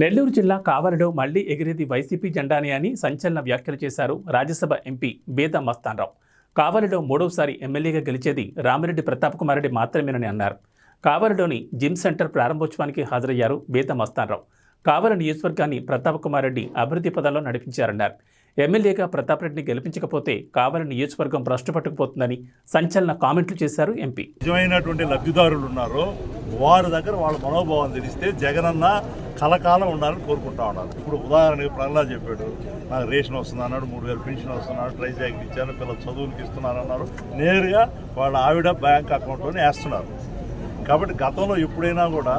నెల్లూరు జిల్లా కావలిలో మళ్ళీ ఎగిరేది వైసీపీ జెండాని అని సంచలన వ్యాఖ్యలు చేశారు రాజ్యసభ ఎంపీ బేద మస్తాన్రావు. కావలిలో మూడవసారి ఎమ్మెల్యేగా గెలిచేది రామిరెడ్డి ప్రతాప్ కుమార్ రెడ్డి మాత్రమేనని అన్నారు. కావలిలోని జిమ్ సెంటర్ ప్రారంభోత్సవానికి హాజరయ్యారు బేద మస్తాన్రావు. కావలి నియోజకవర్గాన్ని ప్రతాప్ కుమార్ రెడ్డి అభివృద్ధి పదాల్లో నడిపించారన్నారు. ఎమ్మెల్యేగా ప్రతాప్ రెడ్డిని గెలిపించకపోతే కావలి నియోజకవర్గం భ్రష్టు పట్టుకుపోతుందని సంచలన కామెంట్లు చేశారు ఎంపీ. నిజమైనటువంటి లబ్ధిదారులు ఉన్నారో వారి దగ్గర వాళ్ళ మనోభావం తెలిస్తే జగనన్న కలకాలం ఉండాలని కోరుకుంటా ఉన్నారు. ఇప్పుడు ఉదాహరణకి ప్రహ్లాద్ చెప్పాడు నాకు రేషన్ వస్తుంది అన్నాడు మూడు వేలు పెన్షన్ వస్తున్నాడు ట్రై జాకెట్ ఇచ్చాను పిల్లలు చదువులకు ఇస్తున్నారు అన్నారు నేరుగా వాళ్ళ ఆవిడ బ్యాంక్ అకౌంట్లోనే వేస్తున్నారు. కాబట్టి గతంలో ఎప్పుడైనా కూడా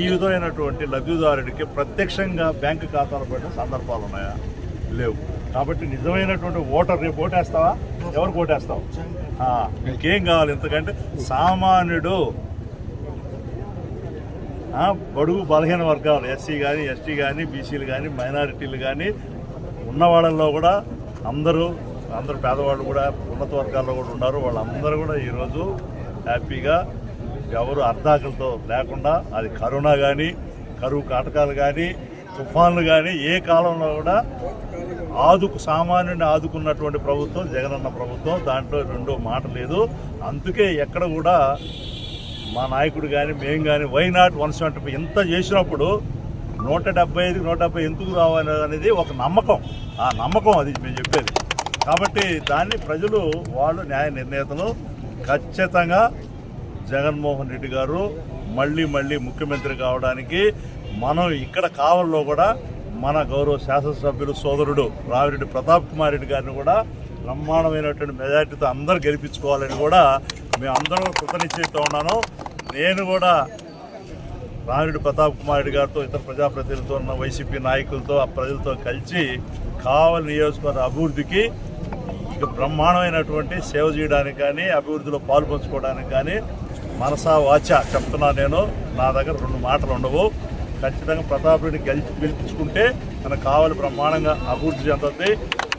ఈ విధమైనటువంటి లబ్ధిదారుడికి ప్రత్యక్షంగా బ్యాంకు ఖాతాలు పెట్టిన సందర్భాలు ఉన్నాయా? లేవు. కాబట్టి నిజమైనటువంటి ఓటర్ రేపు ఓటేస్తావా? ఎవరికి ఓటేస్తావు? ఇంకేం కావాలి? ఎందుకంటే సామాన్యుడు బడుగు బలహీన వర్గాలు ఎస్సీ కానీ ఎస్టీ కానీ బీసీలు కానీ మైనారిటీలు కానీ ఉన్న వాళ్ళల్లో కూడా అందరూ అందరూ పేదవాళ్ళు కూడా ఉన్నత వర్గాల్లో కూడా ఉన్నారు. వాళ్ళందరూ కూడా ఈరోజు హ్యాపీగా ఎవరు అర్ధాకలతో లేకుండా అది కరోనా కానీ కరువు కాటకాలు కానీ తుఫాన్లు కానీ ఏ కాలంలో కూడా ఆదుకు సామాన్యుని ఆదుకున్నటువంటి ప్రభుత్వం జగనన్న ప్రభుత్వం దాంట్లో రెండో మాట లేదు. అందుకే ఎక్కడ కూడా మా నాయకుడు కానీ మేము కానీ వై నాట్ వన్ సెవెంటీ ఇంత చేసినప్పుడు నూట డెబ్బై ఐదు నూట డెబ్బై ఎందుకు రావాలి అనేది ఒక నమ్మకం. ఆ నమ్మకం అది మేము చెప్పేది. కాబట్టి దాన్ని ప్రజలు వాళ్ళు న్యాయ నిర్ణేతలు ఖచ్చితంగా జగన్మోహన్ రెడ్డి గారు మళ్ళీ మళ్ళీ ముఖ్యమంత్రి కావడానికి మనం ఇక్కడ కావల్లో కూడా మన గౌరవ శాసనసభ్యులు సోదరుడు రావిరెడ్డి ప్రతాప్ కుమార్ రెడ్డి గారిని కూడా బ్రహ్మాండమైనటువంటి మెజార్టీతో అందరు గెలిపించుకోవాలని కూడా మేము అందరం కృతనిశ్చయితో ఉన్నాను. నేను కూడా రావిరెడ్డి ప్రతాప్ కుమార్ రెడ్డి గారితో ఇతర ప్రజాప్రతినిధులతో ఉన్న వైసీపీ నాయకులతో ఆ ప్రజలతో కలిసి కావలి నియోజకవర్గ అభివృద్ధికి బ్రహ్మాండమైనటువంటి సేవ చేయడానికి కానీ అభివృద్ధిలో పాల్పంచుకోవడానికి కానీ మనసా వాచ చెప్తున్నా నేను. నా దగ్గర రెండు మాటలు ఉండవు. ఖచ్చితంగా ప్రతాప్ రెడ్డి గెలిచి గెలిపించుకుంటే మనకు కావాలి బ్రహ్మాండంగా అభివృద్ధి చెందుతుంది.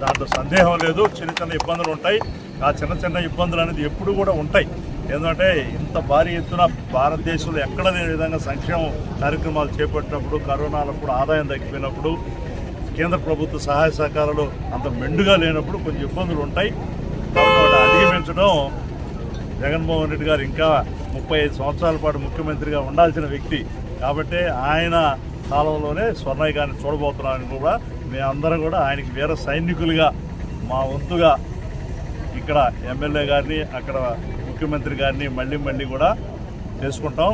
దాంట్లో సందేహం లేదు. చిన్న చిన్న ఇబ్బందులు ఉంటాయి. ఆ చిన్న చిన్న ఇబ్బందులు అనేది ఎప్పుడు కూడా ఉంటాయి. ఎందుకంటే ఇంత భారీ ఎత్తున భారతదేశంలో ఎక్కడ లేని విధంగా సంక్షేమ కార్యక్రమాలు చేపట్టినప్పుడు కరోనాలప్పుడు ఆదాయం తగ్గిపోయినప్పుడు కేంద్ర ప్రభుత్వ సహాయ సహకారాలు అంత మెండుగా లేనప్పుడు కొంచెం ఇబ్బందులు ఉంటాయి. కాబట్టి అధిగమించడం జగన్మోహన్ రెడ్డి గారు ఇంకా ముప్పై ఐదు సంవత్సరాల పాటు ముఖ్యమంత్రిగా ఉండాల్సిన వ్యక్తి. కాబట్టి ఆయన కాలంలోనే స్వర్ణయ్య గారిని చూడబోతున్నామని కూడా మేమందరం కూడా ఆయనకి వీర సైనికులుగా మా వంతుగా ఇక్కడ ఎమ్మెల్యే గారిని అక్కడ ముఖ్యమంత్రి గారిని మళ్ళీ మళ్ళీ కూడా చేసుకుంటాం.